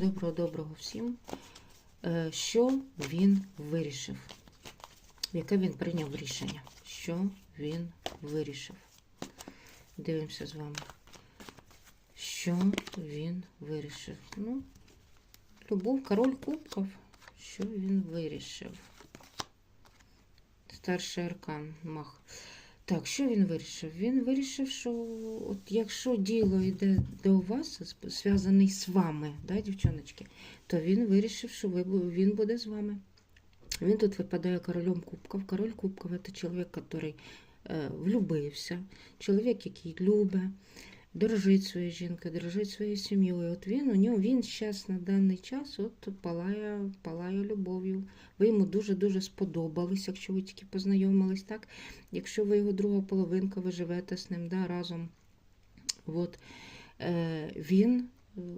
Доброго доброго всім. Е, Що він вирішив? Яке він прийняв рішення? Що він вирішив? Дивимося з вами. Що він вирішив? Ну, любов, король кубків. Що він вирішив? Старший аркан мах. Так, що він вирішив? Він вирішив, що от якщо діло йде до вас, зв'язане з вами, да, дівчоночки, то він вирішив, що ви, він буде з вами. Він тут випадає королем кубків. Король кубків це чоловік, який е, влюбився, чоловік, який любить, дорожить своєю жінкою, дорожить своєю сім'єю. От він у нього він зараз на даний час от палає, палає любов'ю. Ви йому дуже-дуже сподобались, якщо ви тільки познайомились, так? Якщо ви його друга половинка, ви живете з ним да, разом. От, е, він,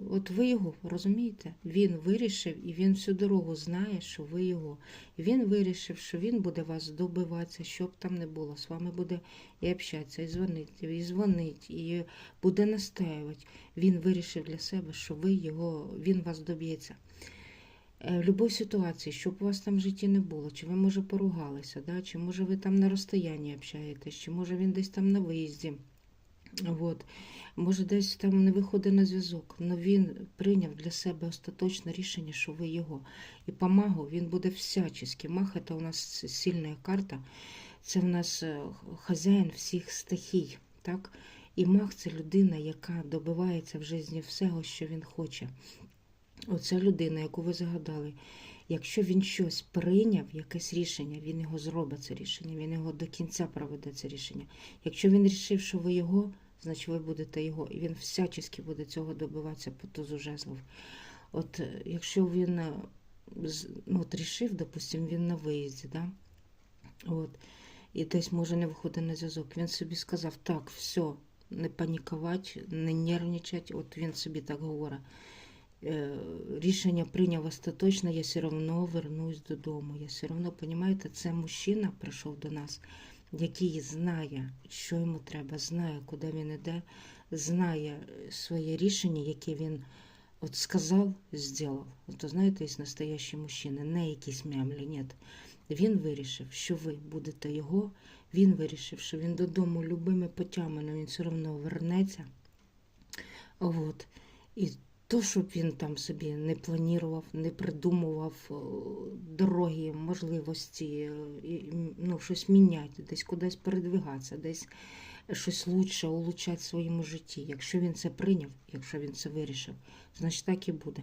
от ви його, розумієте? Він вирішив і він всю дорогу знає, що ви його. Він вирішив, що він буде вас добиватися, що б там не було. З вами буде і общатися, і дзвонить, і дзвонить, і буде настаювати. Він вирішив для себе, що ви його, він вас доб'ється. Е, В будь-якій ситуації, щоб у вас там в житті не було, чи ви, може, поругалися, да? чи може ви там на розстоянні общаєтесь, чи може він десь там на виїзді. От. Може, десь там не виходить на зв'язок, але він прийняв для себе остаточне рішення, що ви його. І помагу він буде всячески. Маха це у нас сильна карта, це в нас е, хазяїн всіх стихій. Так? І мах це людина, яка добивається в житті всього, що він хоче. Оця людина, яку ви загадали, якщо він щось прийняв, якесь рішення, він його зробить це рішення, він його до кінця проведе це рішення. Якщо він рішив, що ви його, значить ви будете його. І він всячески буде цього добиватися по тузу жезлов. От е, якщо він е, ну, от рішив, допустим, він на виїзді, да? от, і десь може не виходить на зв'язок, він собі сказав, так, все, не панікувати, не нервничати, от він собі так говорить рішення прийняв остаточно, я все одно вернусь додому. Я все одно, розумієте, це мужчина прийшов до нас, який знає, що йому треба, знає, куди він іде, знає своє рішення, яке він от сказав, зробив. От, знаєте, є настоящий мужчина, не якийсь мямлі, ні. Він вирішив, що ви будете його, він вирішив, що він додому любими путями, але він все одно вернеться. От. І то, щоб він там собі не планував, не придумував дороги, можливості, е, ну, щось міняти, десь кудись передвигатися, десь щось лучше улучшати в своєму житті. Якщо він це прийняв, якщо він це вирішив, значить так і буде.